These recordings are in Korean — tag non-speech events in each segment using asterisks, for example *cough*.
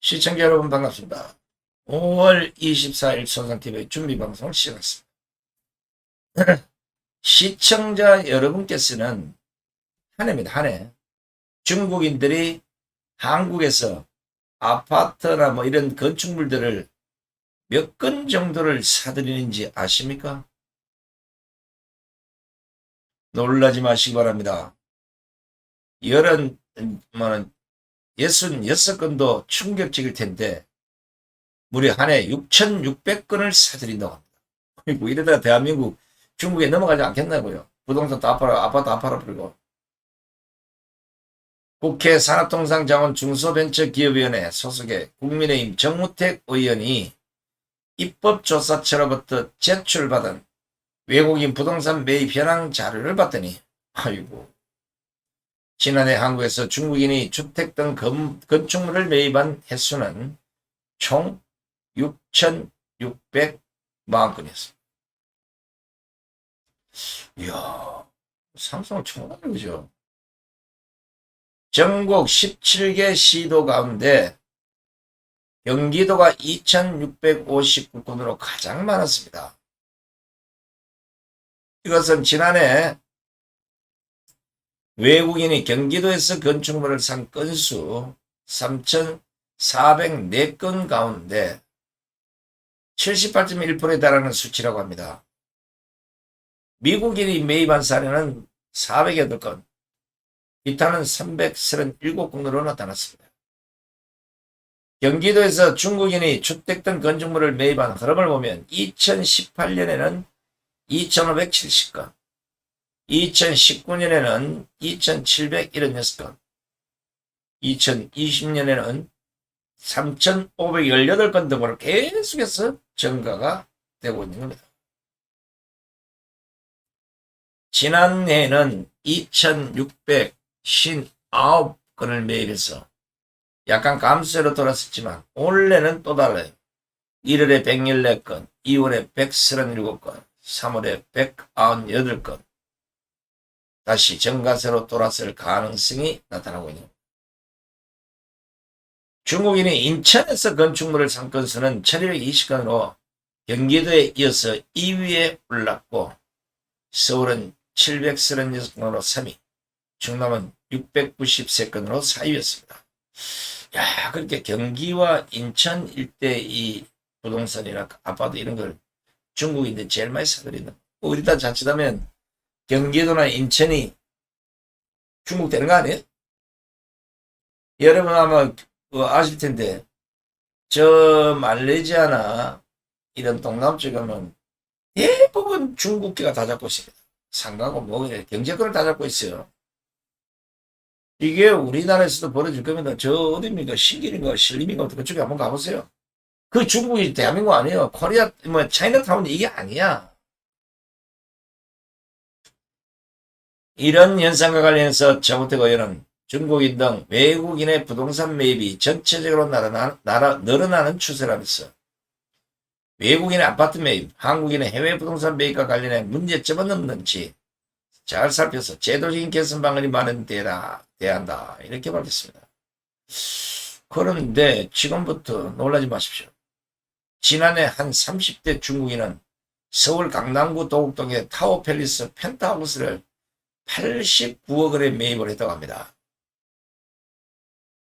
시청자 여러분 반갑습니다. 5월 24일 손상TV 준비방송을 시작했습니다. *clears throat* 시청자 여러분께서는 한 해입니다. 한 해. 중국인들이 한국에서 아파트나 뭐 이런 건축물들을 몇 건 정도를 사들이는지 아십니까? 놀라지 마시기 바랍니다. 열은, 뭐는, 66건도 충격적일 텐데, 무려 한 해 6,600건을 사들인다고 합니다. 그리고 이러다가 대한민국 중국에 넘어가지 않겠나고요. 부동산 다 팔아, 아파트 다 팔아버리고. 국회 산업통상자원 중소벤처기업위원회 소속의 국민의힘 정무택 의원이 입법조사처로부터 제출받은 외국인 부동산 매입 현황 자료를 봤더니, 아이고, 지난해 한국에서 중국인이 주택 등 건, 건축물을 매입한 횟수는 총 6,600만 건이었습니다. 이야, 상승을 초월하는 거죠. 전국 17개 시도 가운데 경기도가 2,659건으로 가장 많았습니다. 이것은 지난해 외국인이 경기도에서 건축물을 산 건수 3,404건 가운데 78.1%에 달하는 수치라고 합니다. 미국인이 매입한 사례는 408건, 기타는 337건으로 나타났습니다. 경기도에서 중국인이 주택 등 건축물을 매입한 흐름을 보면 2018년에는 2,570건, 2019년에는 2,776건, 2020년에는 3,518건 등으로 계속해서 증가가 되고 있는 겁니다. 지난해에는 2,659건을 매입해서 약간 감소로 돌았었지만 올해는 또 달라요. 1월에 114건, 2월에 137건, 3월에 198건 다시 증가세로 돌았을 가능성이 나타나고 있는 겁니다. 중국인이 인천에서 건축물을 산 건수는 1220건으로 경기도에 이어서 2위에 올랐고 서울은 736건으로 3위, 충남은 693건으로 4위였습니다. 야, 그렇게 경기와 인천 일대 이 부동산이나 아파트 이런 걸 중국인들이 제일 많이 사들이는. 우리 다 자칫하면 경기도나 인천이 중국 되는 거 아니에요? 여러분 아마 그 아실 텐데 저 말레이시아나 이런 동남쪽에 가면 대부분 중국계가 다 잡고 있습니다. 상가고 뭐 경제권을 다 잡고 있어요. 이게 우리나라에서도 벌어질 겁니다. 저 어디입니까? 신길인가 신림인가 그쪽에 한번 가보세요. 그 중국이 대한민국 아니에요. 코리아 뭐 차이나타운 이게 아니야. 이런 현상과 관련해서 정우택 의원은 중국인 등 외국인의 부동산 매입이 전체적으로 날아, 늘어나는 추세라면서 외국인의 아파트 매입, 한국인의 해외 부동산 매입과 관련해 문제점은 없는지 잘 살펴서 제도적인 개선 방안이 마련되라, 돼야 한다. 이렇게 밝혔습니다. 그런데 지금부터 놀라지 마십시오. 지난해 한 30대 중국인은 서울 강남구 도곡동의 타워 팰리스 펜트하우스를 89억 원에 매입을 했다고 합니다.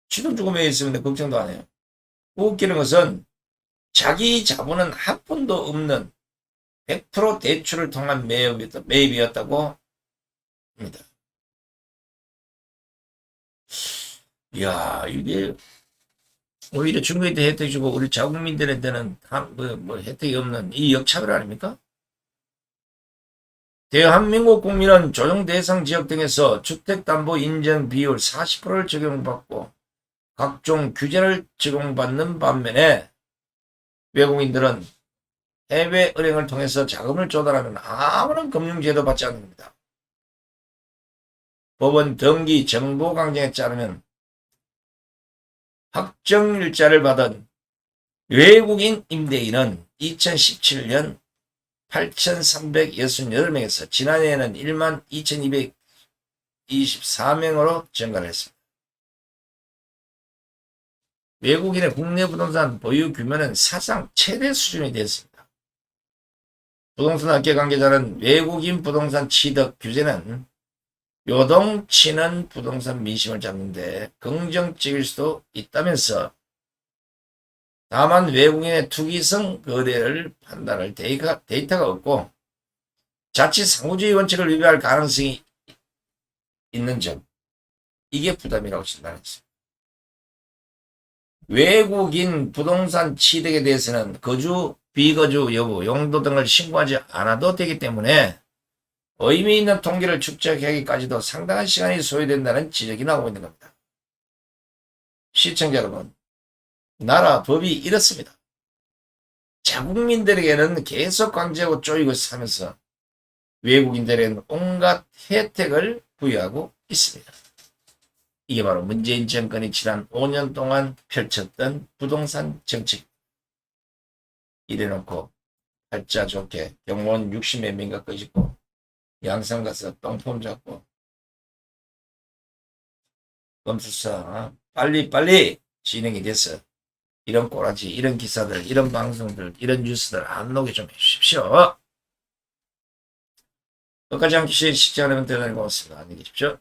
취돈 주고 매입했으면 걱정도 안 해요. 웃기는 것은 자기 자본은 한 푼도 없는 100% 대출을 통한 매입이었다고 합니다. 이야, 이게 오히려 중국한테 혜택 주고 우리 자국민들한테는 뭐, 뭐 혜택이 없는 이 역차별 아닙니까? 대한민국 국민은 조정 대상 지역 등에서 주택담보 인정 비율 40%를 적용받고 각종 규제를 적용받는 반면에 외국인들은 해외 은행을 통해서 자금을 조달하면 아무런 금융제도 받지 않습니다. 법원 등기 정보 강정에 따르면 확정 일자를 받은 외국인 임대인은 2017년 8,368명에서 지난해에는 1만 2,224명으로 증가를 했습니다. 외국인의 국내 부동산 보유 규모는 사상 최대 수준이 되었습니다. 부동산 업계 관계자는 외국인 부동산 취득 규제는 요동치는 부동산 민심을 잡는데 긍정적일 수도 있다면서 다만 외국인의 투기성 거래를 판단할 데이터, 데이터가 없고 자칫 상호주의 원칙을 위배할 가능성이 있는 점 이게 부담이라고 진단했습니다. 외국인 부동산 취득에 대해서는 거주, 비거주 여부, 용도 등을 신고하지 않아도 되기 때문에 의미 있는 통계를 축적하기까지도 상당한 시간이 소요된다는 지적이 나오고 있는 겁니다. 시청자 여러분, 나라 법이 이렇습니다. 자국민들에게는 계속 강제하고 쪼이고 사면서 외국인들에게는 온갖 혜택을 부여하고 있습니다. 이게 바로 문재인 정권이 지난 5년 동안 펼쳤던 부동산 정책. 이래놓고 팔자 좋게 경호원 60몇 명가 꺼짓고 양산 가서 똥폼 잡고 검수사 빨리 빨리 진행이 돼서 이런 꼬라지 이런 기사들 이런 방송들 이런 뉴스들 안 나오게 좀 해주십시오. 끝까지 함께 여러분 대단히 고맙습니다. 안녕히 계십시오.